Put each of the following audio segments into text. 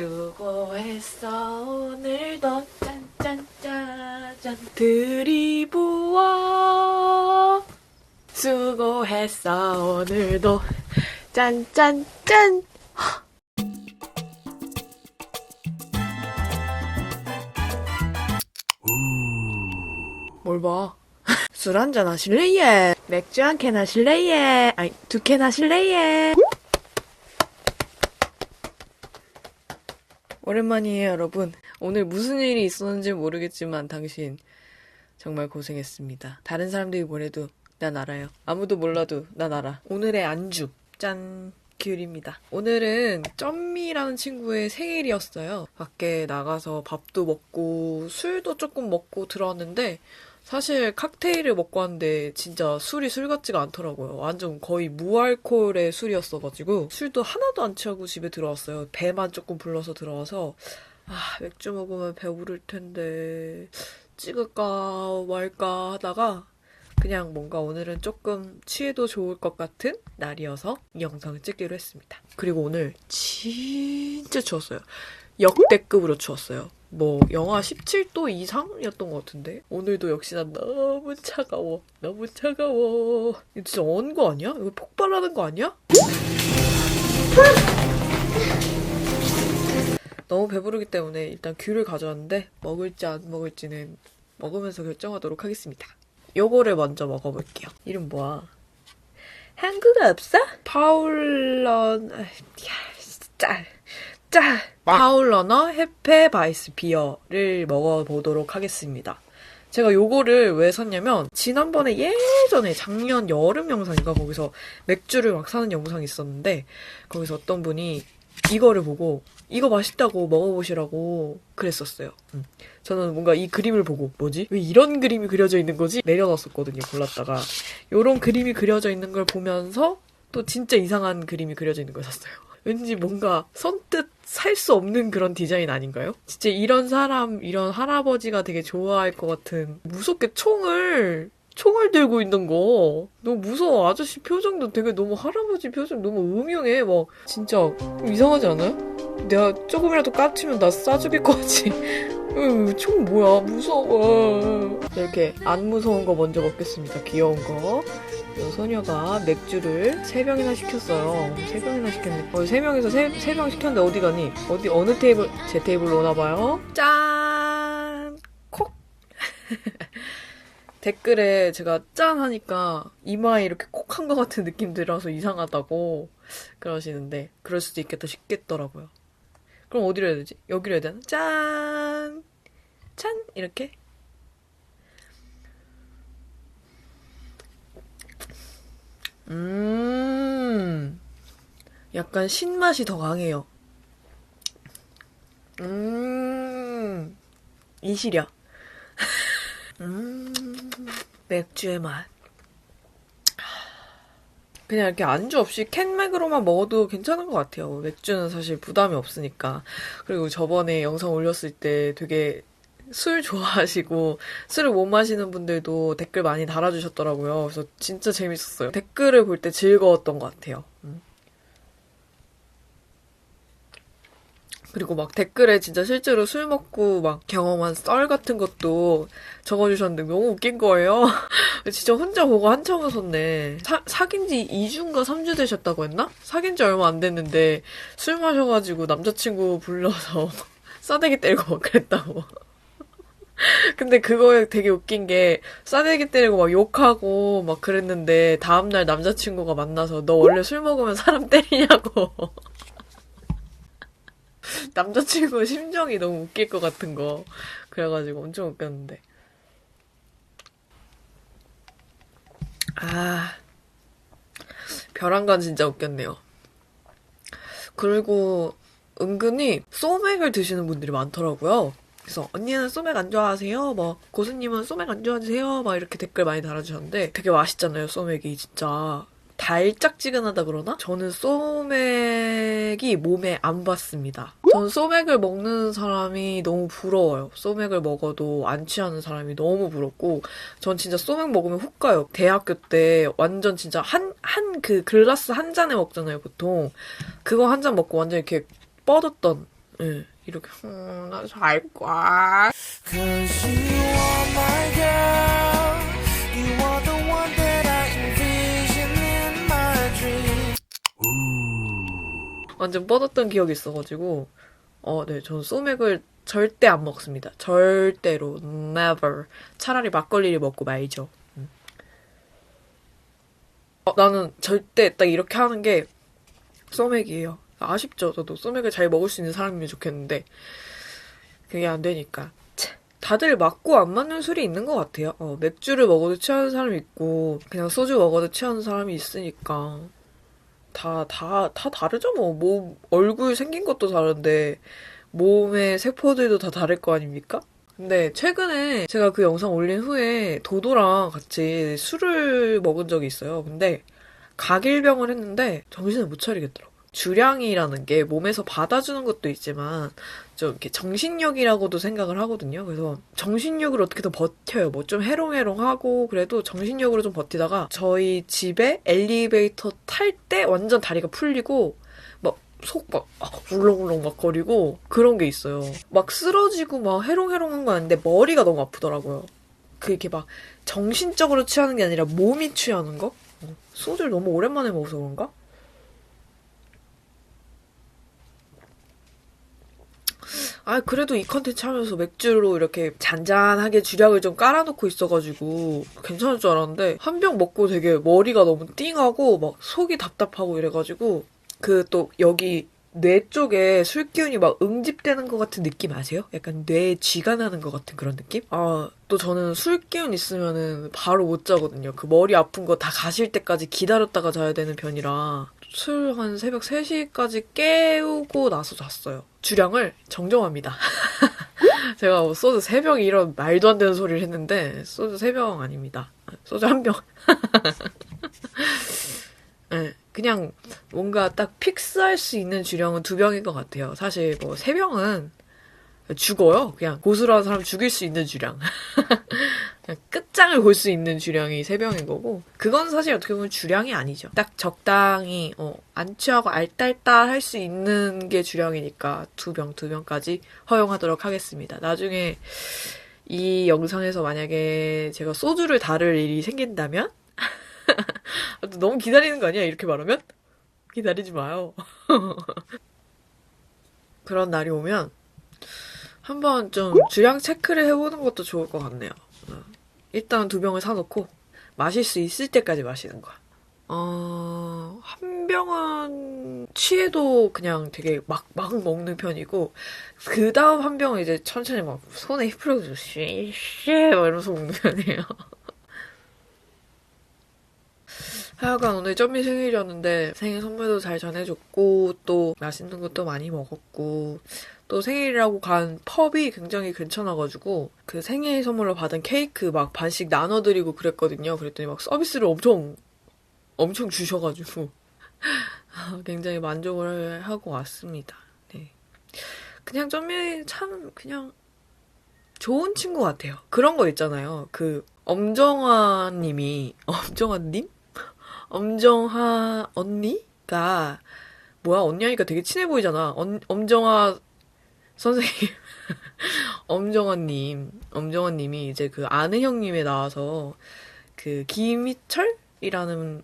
수고했어 오늘도 짠짠짜잔 드리브와 수고했어 오늘도 짠짠짠 뭘 봐? 술 한잔 하실래 예? 맥주 한 캔 하실래 예? 아니 두 캔 하실래 예? 오랜만이에요 여러분. 오늘 무슨 일이 있었는지 모르겠지만 당신 정말 고생했습니다. 다른 사람들이 뭐래도 난 알아요. 아무도 몰라도 난 알아. 오늘의 안주. 짠. 귤입니다. 오늘은 점미라는 친구의 생일이었어요. 밖에 나가서 밥도 먹고 술도 조금 먹고 들어왔는데 사실 칵테일을 먹고 왔는데 진짜 술이 술 같지가 않더라고요. 완전 거의 무알콜의 술이었어가지고 술도 하나도 안 취하고 집에 들어왔어요. 배만 조금 불러서 들어와서 아 맥주 먹으면 배부를 텐데 찍을까 말까 하다가 그냥 뭔가 오늘은 조금 취해도 좋을 것 같은 날이어서 이 영상을 찍기로 했습니다. 그리고 오늘 진짜 추웠어요. 역대급으로 추웠어요. 뭐 영하 17도 이상이었던 것 같은데 오늘도 역시나 너무 차가워 너무 차가워 이거 진짜 언 거 아니야? 이거 폭발하는 거 아니야? 너무 배부르기 때문에 일단 귤을 가져왔는데 먹을지 안 먹을지는 먹으면서 결정하도록 하겠습니다 요거를 먼저 먹어볼게요 이름 뭐야? 한국어 없어? 파울런 아, 야, 짤 짤! 파울러너 헤페 바이스 비어를 먹어보도록 하겠습니다. 제가 요거를 왜 샀냐면 지난번에 예전에 작년 여름 영상인가 거기서 맥주를 막 사는 영상이 있었는데 거기서 어떤 분이 이거를 보고 이거 맛있다고 먹어보시라고 그랬었어요. 음. 저는 뭔가 이 그림을 보고 뭐지? 왜 이런 그림이 그려져 있는 거지? 내려놨었거든요. 골랐다가 요런 그림이 그려져 있는 걸 보면서 또 진짜 이상한 그림이 그려져 있는 걸 샀어요. 왠지 뭔가 선뜻 살 수 없는 그런 디자인 아닌가요? 진짜 이런 사람, 이런 할아버지가 되게 좋아할 것 같은 무섭게 총을 총을 들고 있는 거. 너무 무서워. 아저씨 표정도 되게 너무 할아버지 표정 너무 음흉해. 막 진짜 좀 이상하지 않아요? 내가 조금이라도 까치면 나쏴 죽일 것 같지? 으, 총 뭐야? 무서워. 이렇게 안 무서운 거 먼저 먹겠습니다. 귀여운 거 이 소녀가 맥주를 세병이나 시켰어요. 세병이나 시켰네. 어, 세명에서 세, 세병 시켰는데 어디 가니? 어디, 어느 테이블, 제 테이블로 오나봐요. 짠! 콕! 댓글에 제가 짠 하니까 이마에 이렇게 콕 한 것 같은 느낌 들어서 이상하다고 그러시는데, 그럴 수도 있겠다 싶겠더라고요. 그럼 어디로 해야 되지? 여기로 해야 되나? 짠! 짠! 이렇게? 음, 약간 신맛이 더 강해요. 음, 이시려. 음, 맥주의 맛. 그냥 이렇게 안주 없이 캔맥으로만 먹어도 괜찮은 것 같아요. 맥주는 사실 부담이 없으니까. 그리고 저번에 영상 올렸을 때 되게 술 좋아하시고 술을 못 마시는 분들도 댓글 많이 달아주셨더라고요. 그래서 진짜 재밌었어요. 댓글을 볼 때 즐거웠던 것 같아요. 음. 그리고 막 댓글에 진짜 실제로 술 먹고 막 경험한 썰 같은 것도 적어주셨는데 너무 웃긴 거예요. 진짜 혼자 보고 한참 웃었네. 사, 사귄 지 2주인가 3주 되셨다고 했나? 사귄 지 얼마 안 됐는데 술 마셔가지고 남자친구 불러서 싸대기 때리고 막 그랬다고. 근데 그거에 되게 웃긴 게 싸대기 때리고 막 욕하고 막 그랬는데 다음날 남자친구가 만나서 너 원래 술 먹으면 사람 때리냐고. 남자친구 심정이 너무 웃길 것 같은 거. 그래가지고 엄청 웃겼는데. 아, 벼랑간 진짜 웃겼네요. 그리고 은근히 소맥을 드시는 분들이 많더라고요. 그래서 언니는 소맥 안 좋아하세요? 뭐 고수님은 소맥 안 좋아하세요? 막 이렇게 댓글 많이 달아주셨는데 되게 맛있잖아요 소맥이 진짜 달짝지근하다 그러나? 저는 소맥이 몸에 안 받습니다. 전 소맥을 먹는 사람이 너무 부러워요. 소맥을 먹어도 안 취하는 사람이 너무 부럽고 전 진짜 소맥 먹으면 훅 가요. 대학교 때 완전 진짜 한 한 그 글라스 한 잔에 먹잖아요 보통. 그거 한 잔 먹고 완전 이렇게 뻗었던 예, 이렇게 음, 나잘 거야. 완전 뻗었던 기억이 있어가지고 어, 네, 저는 소맥을 절대 안 먹습니다. 절대로 never. 차라리 막걸리를 먹고 말죠. 음. 어, 나는 절대 딱 이렇게 하는 게 소맥이에요. 아쉽죠. 저도 소맥을 잘 먹을 수 있는 사람이면 좋겠는데 그게 안 되니까. 차, 다들 맞고 안 맞는 술이 있는 것 같아요. 어, 맥주를 먹어도 취하는 사람이 있고 그냥 소주 먹어도 취하는 사람이 있으니까 다, 다, 다 다르죠, 뭐. 몸, 얼굴 생긴 것도 다른데, 몸의 세포들도 다 다를 거 아닙니까? 근데 최근에 제가 그 영상 올린 후에 도도랑 같이 술을 먹은 적이 있어요. 근데 각일병을 했는데 정신을 못 차리겠더라고요. 주량이라는 게 몸에서 받아주는 것도 있지만 좀 이렇게 정신력이라고도 생각을 하거든요. 그래서 정신력을 어떻게든 버텨요. 뭐 좀 해롱해롱하고 그래도 정신력으로 좀 버티다가 저희 집에 엘리베이터 탈 때 완전 다리가 풀리고 막속막 울렁울렁 막 거리고 그런 게 있어요. 막 쓰러지고 막 해롱해롱한 건 아닌데 머리가 너무 아프더라고요. 그게 막 정신적으로 취하는 게 아니라 몸이 취하는 거? 어, 소주를 너무 오랜만에 먹어서 그런가? 아, 그래도 이 컨텐츠 하면서 맥주로 이렇게 잔잔하게 주량을 좀 깔아놓고 있어가지고 괜찮을 줄 알았는데 한 병 먹고 되게 머리가 너무 띵하고 막 속이 답답하고 이래가지고 그 또 여기 뇌 쪽에 술 기운이 막 응집되는 것 같은 느낌 아세요? 약간 뇌에 쥐가 나는 것 같은 그런 느낌? 아, 또 저는 술 기운 있으면은 바로 못 자거든요. 그 머리 아픈 거 다 가실 때까지 기다렸다가 자야 되는 편이라 술 한 새벽 3시까지 깨우고 나서 잤어요. 주량을 정정합니다. 제가 뭐 소주 3병 이런 말도 안 되는 소리를 했는데 소주 3병 아닙니다. 소주 한 병. 네, 그냥 뭔가 딱 픽스할 수 있는 주량은 두 병인 것 같아요. 사실 뭐 세 병은 죽어요. 그냥 고수라는 사람 죽일 수 있는 주량. 끝장을 볼 수 있는 주량이 세 병인 거고 그건 사실 어떻게 보면 주량이 아니죠. 딱 적당히 어, 안 취하고 알딸딸 할 수 있는 게 주량이니까 두 병, 두 병까지 허용하도록 하겠습니다. 나중에 이 영상에서 만약에 제가 소주를 다룰 일이 생긴다면 너무 기다리는 거 아니야? 이렇게 말하면? 기다리지 마요. 그런 날이 오면 한번 좀 주량 체크를 해보는 것도 좋을 것 같네요. 어, 일단 두 병을 사놓고 마실 수 있을 때까지 마시는 거야. 어, 한 병은 취해도 그냥 되게 막, 막 먹는 편이고, 그 다음 한 병은 이제 천천히 막 손에 휘푸려서 쉬, 쉬, 막 이러면서 먹는 편이에요. 하여간 오늘 점미 생일이었는데 생일 선물도 잘 전해줬고 또 맛있는 것도 많이 먹었고 또 생일이라고 간 펍이 굉장히 괜찮아가지고 그 생일 선물로 받은 케이크 막 반씩 나눠드리고 그랬거든요. 그랬더니 막 서비스를 엄청 엄청 주셔가지고 굉장히 만족을 하고 왔습니다. 네. 그냥 점미 참 그냥 좋은 친구 같아요. 그런 거 있잖아요. 그 엄정화 님이 엄정화 님? 엄정화 언니가 뭐야 언니 하니까 되게 친해 보이잖아. 엄, 엄정화 선생님, 엄정화님, 엄정화님이 이제 그 아는 형님에 나와서 그 김희철이라는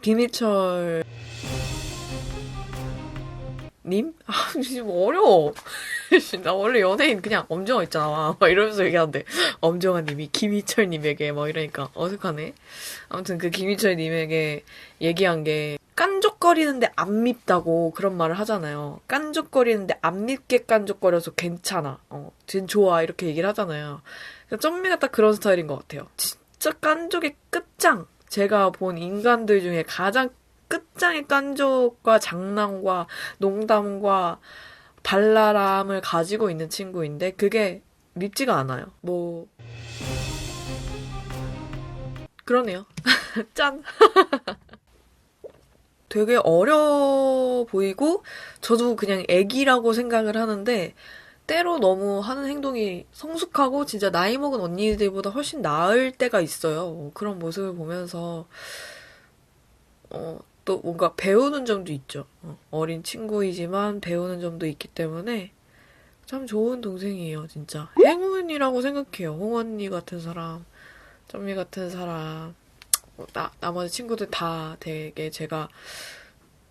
김희철 님? 아, 지금 어려워. 나 원래 연예인 그냥 엄정화 있잖아. 막 이러면서 얘기하는데, 엄정화 님이 김희철 님에게 막 이러니까 어색하네. 아무튼 그 김희철 님에게 얘기한 게, 깐족거리는데 안 밉다고 그런 말을 하잖아요. 깐족거리는데 안 밉게 깐족거려서 괜찮아. 어, 쟨 좋아. 이렇게 얘기를 하잖아요. 그러니까 점미가 딱 그런 스타일인 것 같아요. 진짜 깐족의 끝장. 제가 본 인간들 중에 가장 끝장의 깐족과 장난과 농담과 발랄함을 가지고 있는 친구인데 그게 밉지가 않아요. 뭐 그러네요. 짠. 되게 어려 보이고 저도 그냥 애기라고 생각을 하는데 때로 너무 하는 행동이 성숙하고 진짜 나이 먹은 언니들보다 훨씬 나을 때가 있어요. 그런 모습을 보면서 어, 또 뭔가 배우는 점도 있죠. 어, 어린 친구이지만 배우는 점도 있기 때문에 참 좋은 동생이에요, 진짜. 행운이라고 생각해요. 홍 언니 같은 사람, 점미 같은 사람, 뭐 나, 나머지 친구들 다 되게 제가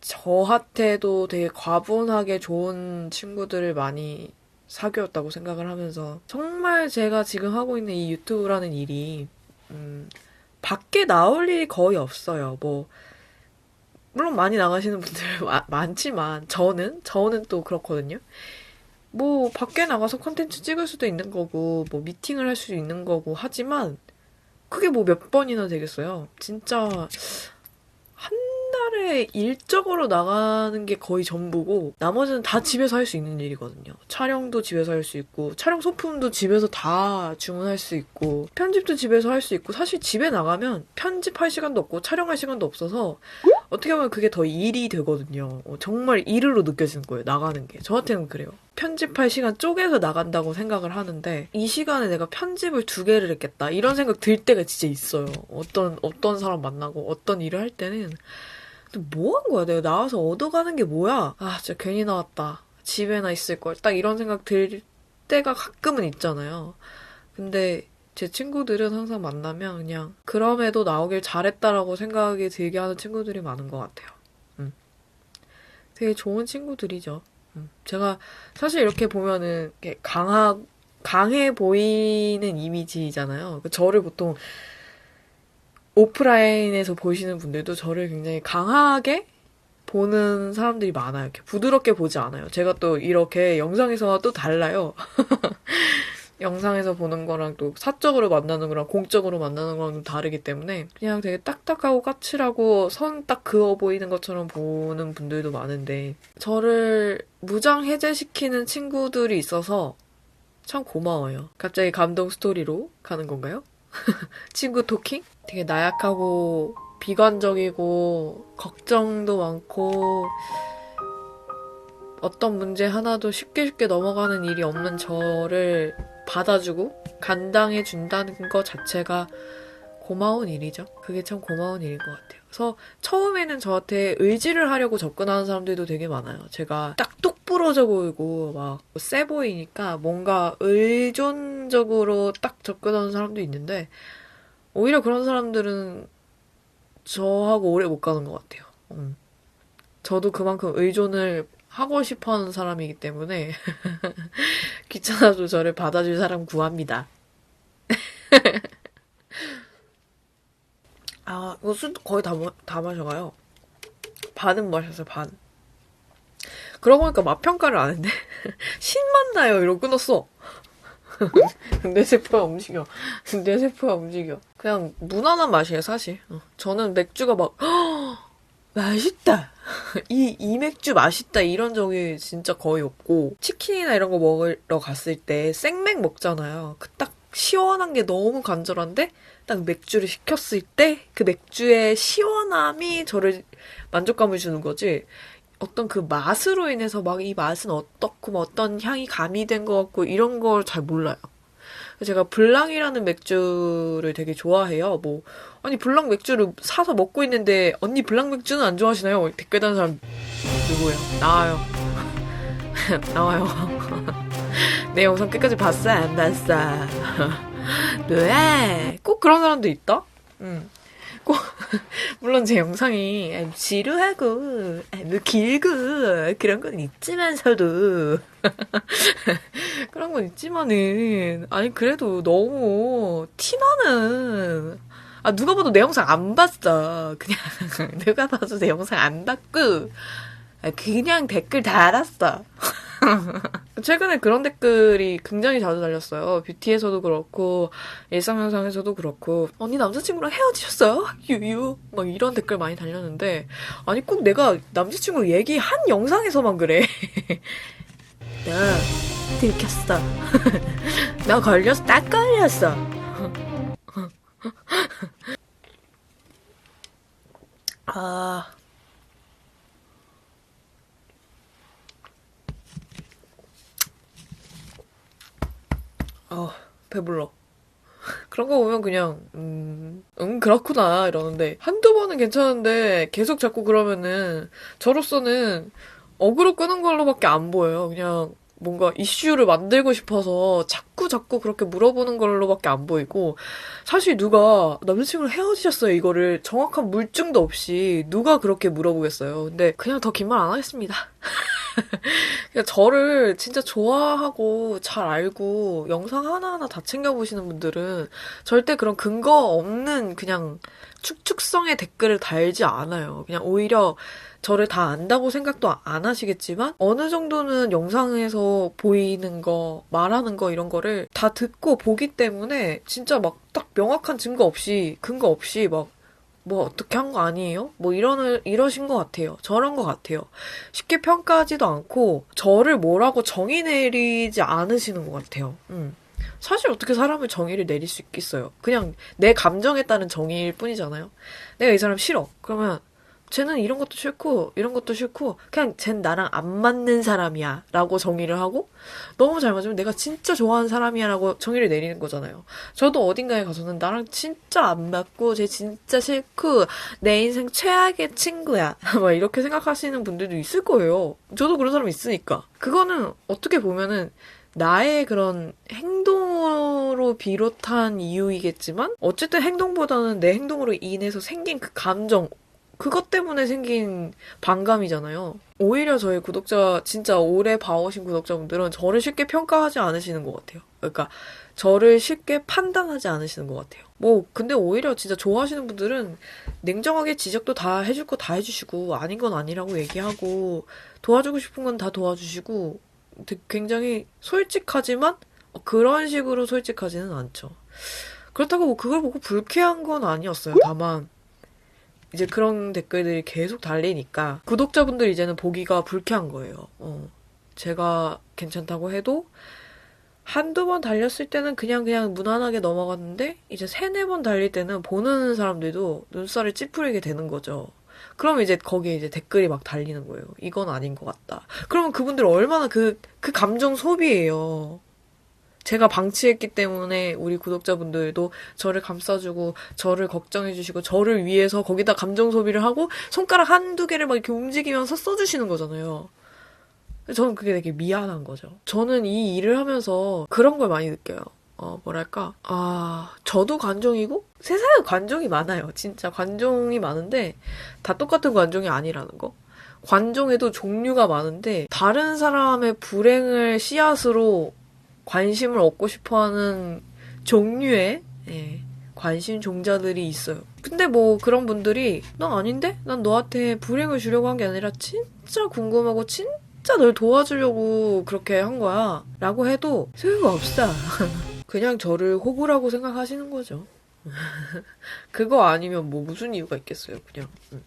저한테도 되게 과분하게 좋은 친구들을 많이 사귀었다고 생각을 하면서 정말 제가 지금 하고 있는 이 유튜브라는 일이 음, 밖에 나올 일이 거의 없어요. 뭐 물론 많이 나가시는 분들 마- 많지만 저는 저는 또 그렇거든요. 뭐 밖에 나가서 컨텐츠 찍을 수도 있는 거고 뭐 미팅을 할 수도 있는 거고 하지만 그게 뭐 몇 번이나 되겠어요. 진짜 한 달에 일적으로 나가는 게 거의 전부고 나머지는 다 집에서 할 수 있는 일이거든요. 촬영도 집에서 할 수 있고 촬영 소품도 집에서 다 주문할 수 있고 편집도 집에서 할 수 있고 사실 집에 나가면 편집할 시간도 없고 촬영할 시간도 없어서 어떻게 보면 그게 더 일이 되거든요. 어, 정말 일으로 느껴지는 거예요. 나가는 게. 저한테는 그래요. 편집할 시간 쪼개서 나간다고 생각을 하는데 이 시간에 내가 편집을 두 개를 했겠다 이런 생각 들 때가 진짜 있어요. 어떤 어떤 사람 만나고 어떤 일을 할 때는 뭐 한 거야? 내가 나와서 얻어가는 게 뭐야? 아, 진짜 괜히 나왔다. 집에나 있을 걸. 딱 이런 생각 들 때가 가끔은 있잖아요. 근데 제 친구들은 항상 만나면 그냥 그럼에도 나오길 잘했다라고 생각이 들게 하는 친구들이 많은 것 같아요. 음. 되게 좋은 친구들이죠. 음. 제가 사실 이렇게 보면은 강하 강해 보이는 이미지잖아요. 그 저를 보통 오프라인에서 보시는 분들도 저를 굉장히 강하게 보는 사람들이 많아요. 이렇게 부드럽게 보지 않아요. 제가 또 이렇게 영상에서와 또 달라요. 영상에서 보는 거랑 또 사적으로 만나는 거랑 공적으로 만나는 거랑 좀 다르기 때문에 그냥 되게 딱딱하고 까칠하고 선 딱 그어 보이는 것처럼 보는 분들도 많은데 저를 무장 해제시키는 친구들이 있어서 참 고마워요. 갑자기 감동 스토리로 가는 건가요? 친구 토킹? 되게 나약하고 비관적이고 걱정도 많고 어떤 문제 하나도 쉽게 쉽게 넘어가는 일이 없는 저를 받아주고 감당해 준다는 것 자체가 고마운 일이죠. 그게 참 고마운 일인 것 같아요. 그래서 처음에는 저한테 의지를 하려고 접근하는 사람들도 되게 많아요. 제가 딱똑 부러져 보이고 막 세 보이니까 뭔가 의존적으로 딱 접근하는 사람도 있는데 오히려 그런 사람들은 저하고 오래 못 가는 것 같아요. 음. 저도 그만큼 의존을 하고 싶어 하는 사람이기 때문에 귀찮아도 저를 받아줄 사람 구합니다. 아, 이거 술 거의 다, 마- 다 마셔가요. 반은 마셨어요, 반. 그러고 보니까 맛 평가를 안 했네. 신맛 나요, 이러고 끊었어. 내 세포가 움직여. 내 세포가 움직여. 그냥 무난한 맛이에요, 사실. 어. 저는 맥주가 막, 맛있다. 이, 이 맥주 맛있다. 이런 적이 진짜 거의 없고, 치킨이나 이런 거 먹으러 갔을 때 생맥 먹잖아요. 그 딱 시원한 게 너무 간절한데, 딱 맥주를 시켰을 때, 그 맥주의 시원함이 저를 만족감을 주는 거지. 어떤 그 맛으로 인해서 막 이 맛은 어떻고, 뭐 어떤 향이 가미된 것 같고, 이런 걸 잘 몰라요. 제가 블랑이라는 맥주를 되게 좋아해요. 뭐, 아니, 블랑 맥주를 사서 먹고 있는데, 언니 블랑 맥주는 안 좋아하시나요? 댓글 다는 사람, 누구예요? 나와요. 나와요. 내 영상 끝까지 봤어? 안 봤어? 왜? 꼭 그런 사람도 있다? 응. 꼭, 물론 제 영상이 아, 지루하고, 아, 뭐 길고, 그런 건 있지만서도, 그런 건 있지만은, 아니, 그래도 너무 티나는, 아, 누가 봐도 내 영상 안 봤어. 그냥, 누가 봐도 내 영상 안 봤고, 아, 그냥 댓글 달았어. 최근에 그런 댓글이 굉장히 자주 달렸어요. 뷰티에서도 그렇고, 일상 영상에서도 그렇고, 언니 남자친구랑 헤어지셨어요? 유유. 막 이런 댓글 많이 달렸는데, 아니 꼭 내가 남자친구 얘기한 영상에서만 그래. 나 들켰어. 나 걸렸어. 딱 걸렸어. 아. 어, 배불러. 그런 거 보면 그냥 음, 음 그렇구나 이러는데 한두 번은 괜찮은데 계속 자꾸 그러면은 저로서는 어그로 끄는 걸로밖에 안 보여요. 그냥 뭔가 이슈를 만들고 싶어서 자꾸 자꾸 그렇게 물어보는 걸로밖에 안 보이고 사실 누가 남자친구랑 헤어지셨어요 이거를 정확한 물증도 없이 누가 그렇게 물어보겠어요. 근데 그냥 더 긴 말 안 하겠습니다. 그러니까 저를 진짜 좋아하고 잘 알고 영상 하나하나 다 챙겨보시는 분들은 절대 그런 근거 없는 그냥 축축성의 댓글을 달지 않아요. 그냥 오히려 저를 다 안다고 생각도 안 하시겠지만 어느 정도는 영상에서 보이는 거, 말하는 거 이런 거를 다 듣고 보기 때문에 진짜 막 딱 명확한 증거 없이 근거 없이 막뭐 어떻게 한 거 아니에요? 뭐 이러는 이러신 것 같아요. 저런 것 같아요. 쉽게 평가하지도 않고 저를 뭐라고 정의 내리지 않으시는 것 같아요. 음. 사실 어떻게 사람을 정의를 내릴 수 있겠어요? 그냥 내 감정에 따른 정의일 뿐이잖아요. 내가 이 사람 싫어. 그러면 쟤는 이런 것도 싫고 이런 것도 싫고 그냥 쟨 나랑 안 맞는 사람이야 라고 정의를 하고 너무 잘 맞으면 내가 진짜 좋아하는 사람이야 라고 정의를 내리는 거잖아요. 저도 어딘가에 가서는 나랑 진짜 안 맞고 쟤 진짜 싫고 내 인생 최악의 친구야 막 이렇게 생각하시는 분들도 있을 거예요. 저도 그런 사람 있으니까. 그거는 어떻게 보면은 나의 그런 행동으로 비롯한 이유이겠지만 어쨌든 행동보다는 내 행동으로 인해서 생긴 그 감정 그것 때문에 생긴 반감이잖아요. 오히려 저희 구독자 진짜 오래 봐오신 구독자분들은 저를 쉽게 평가하지 않으시는 것 같아요. 그러니까 저를 쉽게 판단하지 않으시는 것 같아요. 뭐 근데 오히려 진짜 좋아하시는 분들은 냉정하게 지적도 다 해줄 거 다 해주시고 아닌 건 아니라고 얘기하고 도와주고 싶은 건 다 도와주시고 굉장히 솔직하지만 그런 식으로 솔직하지는 않죠. 그렇다고 뭐 그걸 보고 불쾌한 건 아니었어요. 다만 이제 그런 댓글들이 계속 달리니까 구독자분들 이제는 보기가 불쾌한 거예요. 어. 제가 괜찮다고 해도 한두 번 달렸을 때는 그냥 그냥 무난하게 넘어갔는데 이제 세네 번 달릴 때는 보는 사람들도 눈살을 찌푸리게 되는 거죠. 그럼 이제 거기에 이제 댓글이 막 달리는 거예요. 이건 아닌 것 같다. 그러면 그분들 얼마나 그, 그 감정 소비예요. 제가 방치했기 때문에 우리 구독자분들도 저를 감싸주고 저를 걱정해주시고 저를 위해서 거기다 감정 소비를 하고 손가락 한두 개를 막 이렇게 움직이면서 써주시는 거잖아요. 저는 그게 되게 미안한 거죠. 저는 이 일을 하면서 그런 걸 많이 느껴요. 어, 뭐랄까. 아, 저도 관종이고 세상에 관종이 많아요. 진짜 관종이 많은데 다 똑같은 관종이 아니라는 거. 관종에도 종류가 많은데 다른 사람의 불행을 씨앗으로 관심을 얻고 싶어하는 종류의 예, 관심 종자들이 있어요. 근데 뭐 그런 분들이 난 아닌데? 난 너한테 불행을 주려고 한 게 아니라 진짜 궁금하고 진짜 널 도와주려고 그렇게 한 거야. 라고 해도 소용없어. 그냥 저를 호구라고 생각하시는 거죠. 그거 아니면 뭐 무슨 이유가 있겠어요, 그냥. 음.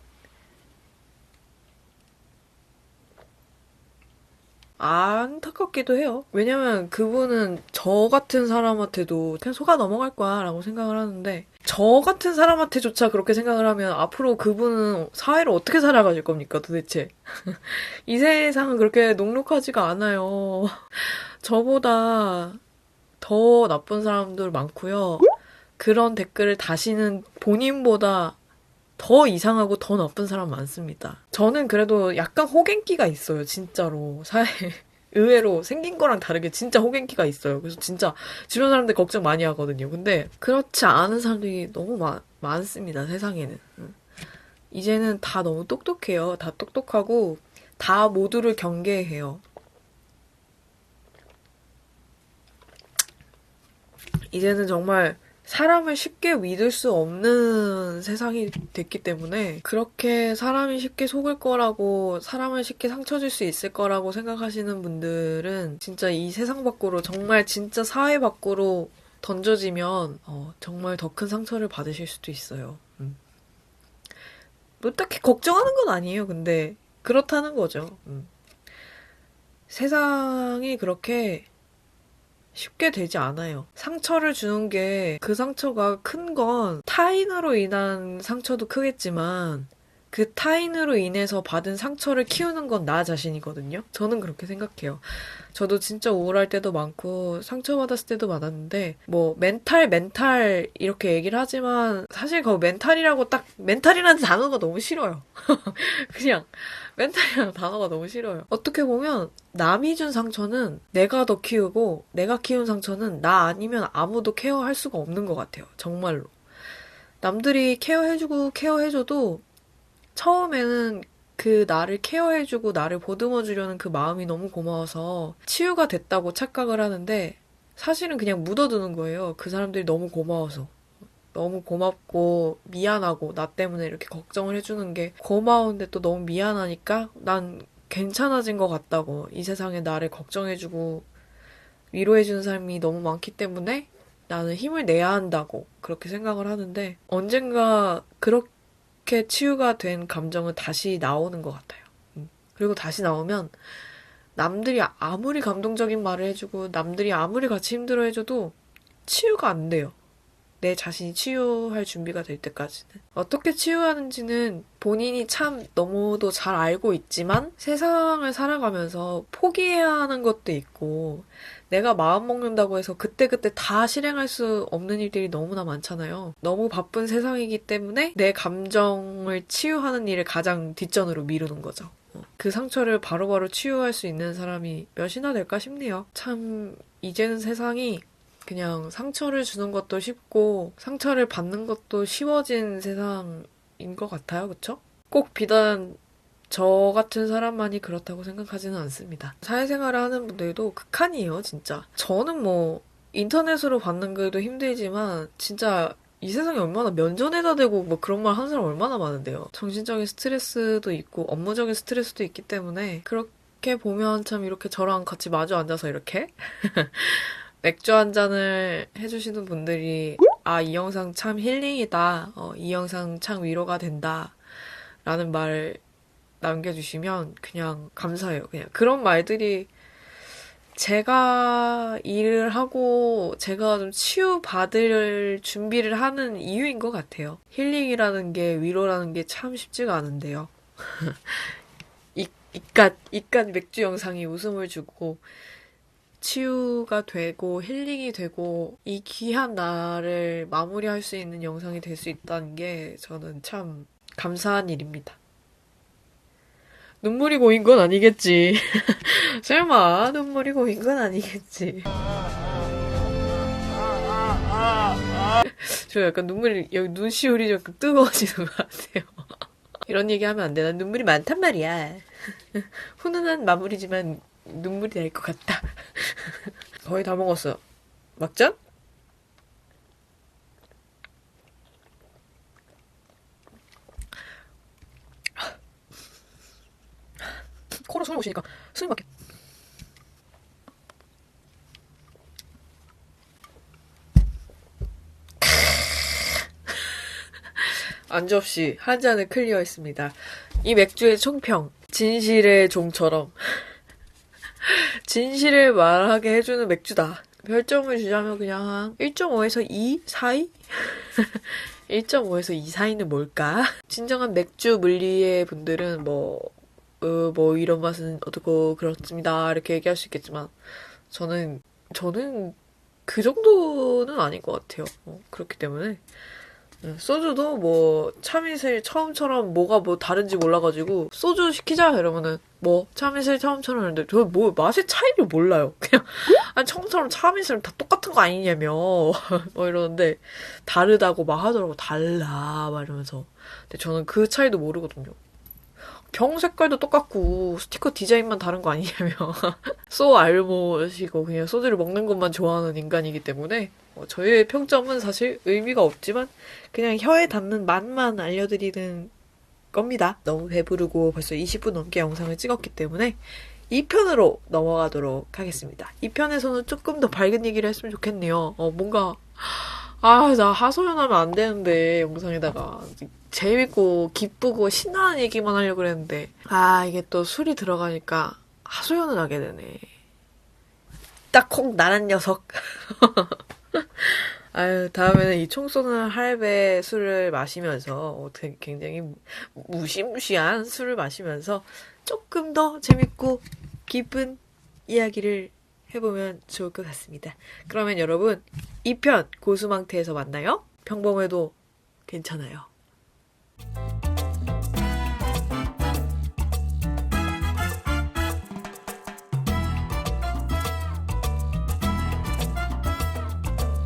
안타깝기도 해요. 왜냐면 그분은 저 같은 사람한테도 그냥 속아 넘어갈 거야 라고 생각을 하는데 저 같은 사람한테조차 그렇게 생각을 하면 앞으로 그분은 사회를 어떻게 살아가실 겁니까 도대체. 이 세상은 그렇게 녹록하지가 않아요. 저보다 더 나쁜 사람들 많고요. 그런 댓글을 다시는 본인보다 더 이상하고 더 나쁜 사람 많습니다. 저는 그래도 약간 호갱기가 있어요, 진짜로. 사회, 의외로 생긴 거랑 다르게 진짜 호갱기가 있어요. 그래서 진짜 주변 사람들 걱정 많이 하거든요. 근데 그렇지 않은 사람들이 너무 많, 많습니다, 세상에는. 음. 이제는 다 너무 똑똑해요. 다 똑똑하고 다 모두를 경계해요. 이제는 정말 사람을 쉽게 믿을 수 없는 세상이 됐기 때문에 그렇게 사람이 쉽게 속을 거라고 사람을 쉽게 상처 줄 수 있을 거라고 생각하시는 분들은 진짜 이 세상 밖으로 정말 진짜 사회 밖으로 던져지면 어, 정말 더 큰 상처를 받으실 수도 있어요. 음. 뭐 딱히 걱정하는 건 아니에요. 근데 그렇다는 거죠. 음. 세상이 그렇게 쉽게 되지 않아요. 상처를 주는 게 그 상처가 큰 건 타인으로 인한 상처도 크겠지만 그 타인으로 인해서 받은 상처를 키우는 건 나 자신이거든요. 저는 그렇게 생각해요. 저도 진짜 우울할 때도 많고 상처받았을 때도 많았는데 뭐 멘탈 멘탈 이렇게 얘기를 하지만 사실 그 멘탈이라고 딱 멘탈이라는 단어가 너무 싫어요. 그냥 멘탈이라는 단어가 너무 싫어요. 어떻게 보면 남이 준 상처는 내가 더 키우고 내가 키운 상처는 나 아니면 아무도 케어할 수가 없는 것 같아요. 정말로. 남들이 케어해주고 케어해줘도 처음에는 그 나를 케어해주고 나를 보듬어주려는 그 마음이 너무 고마워서 치유가 됐다고 착각을 하는데 사실은 그냥 묻어두는 거예요. 그 사람들이 너무 고마워서. 너무 고맙고 미안하고 나 때문에 이렇게 걱정을 해주는 게 고마운데 또 너무 미안하니까 난 괜찮아진 것 같다고 이 세상에 나를 걱정해주고 위로해주는 사람이 너무 많기 때문에 나는 힘을 내야 한다고 그렇게 생각을 하는데 언젠가 그렇게 치유가 된 감정은 다시 나오는 것 같아요. 음. 그리고 다시 나오면 남들이 아무리 감동적인 말을 해주고 남들이 아무리 같이 힘들어 해줘도 치유가 안 돼요. 내 자신이 치유할 준비가 될 때까지는. 어떻게 치유하는지는 본인이 참 너무도 잘 알고 있지만 세상을 살아가면서 포기해야 하는 것도 있고 내가 마음 먹는다고 해서 그때그때 다 실행할 수 없는 일들이 너무나 많잖아요. 너무 바쁜 세상이기 때문에 내 감정을 치유하는 일을 가장 뒷전으로 미루는 거죠. 어, 그 상처를 바로바로 치유할 수 있는 사람이 몇이나 될까 싶네요. 참, 이제는 세상이 그냥 상처를 주는 것도 쉽고 상처를 받는 것도 쉬워진 세상인 것 같아요. 그쵸? 꼭 비단 저 같은 사람만이 그렇다고 생각하지는 않습니다. 사회생활을 하는 분들도 극한이에요, 진짜. 저는 뭐 인터넷으로 받는 글도 힘들지만 진짜 이 세상에 얼마나 면전에다 대고 뭐 그런 말 하는 사람 얼마나 많은데요. 정신적인 스트레스도 있고 업무적인 스트레스도 있기 때문에 그렇게 보면 참 이렇게 저랑 같이 마주 앉아서 이렇게 맥주 한 잔을 해주시는 분들이 아, 이 영상 참 힐링이다. 어, 이 영상 참 위로가 된다. 라는 말 남겨주시면 그냥 감사해요. 그냥 그런 말들이 제가 일을 하고 제가 좀 치유받을 준비를 하는 이유인 것 같아요. 힐링이라는 게 위로라는 게 참 쉽지가 않은데요. 이, 이깟, 이깟 맥주 영상이 웃음을 주고 치유가 되고 힐링이 되고 이 귀한 날을 마무리할 수 있는 영상이 될 수 있다는 게 저는 참 감사한 일입니다. 눈물이 고인 건 아니겠지. 설마 눈물이 고인 건 아니겠지. 저 약간 눈물이 여기 눈시울이 조금 뜨거워지는 것 같아요. 이런 얘기 하면 안 돼. 난 눈물이 많단 말이야. 훈훈한 마무리지만 눈물이 날 것 같다. 거의 다 먹었어. 막장? 쉬니까 숨이 막혀. 안주 없이 한 잔을 클리어했습니다. 이 맥주의 총평. 진실의 종처럼 진실을 말하게 해주는 맥주다. 별점을 주자면 그냥 한 1.5에서 2 사이? 1.5에서 2 사이는 뭘까? 진정한 맥주 물리의 분들은 뭐, 어, 뭐 이런 맛은 어떻고 그렇습니다. 이렇게 얘기할 수 있겠지만 저는 저는 그 정도는 아닌 것 같아요. 어, 그렇기 때문에 음, 소주도 뭐 참이슬 처음처럼 뭐가 뭐 다른지 몰라가지고 소주 시키자 이러면은 뭐 참이슬 처음처럼 했는데 저 뭐 맛의 차이를 몰라요. 그냥 아니 처음처럼 참이슬 다 똑같은 거 아니냐며 뭐 이러는데 다르다고 막 하더라고 달라 막 이러면서 근데 저는 그 차이도 모르거든요. 병 색깔도 똑같고 스티커 디자인만 다른 거 아니냐며 소 알못이고 그냥 소주를 먹는 것만 좋아하는 인간이기 때문에 어, 저의 평점은 사실 의미가 없지만 그냥 혀에 닿는 맛만 알려드리는 겁니다. 너무 배부르고 벌써 20분 넘게 영상을 찍었기 때문에 2편으로 넘어가도록 하겠습니다. 2편에서는 조금 더 밝은 얘기를 했으면 좋겠네요. 어, 뭔가, 아, 나 하소연하면 안 되는데, 영상에다가. 재밌고, 기쁘고, 신나는 얘기만 하려고 그랬는데, 아, 이게 또 술이 들어가니까 하소연을 하게 되네. 딱콩 나란 녀석. 아유, 다음에는 이 총 쏘는 할배 술을 마시면서 어, 되게 굉장히 무- 무시무시한 술을 마시면서 조금 더 재밌고 기쁜 이야기를 해보면 좋을 것 같습니다. 그러면 여러분, 2편 고수망태에서 만나요. 평범해도 괜찮아요. Thank you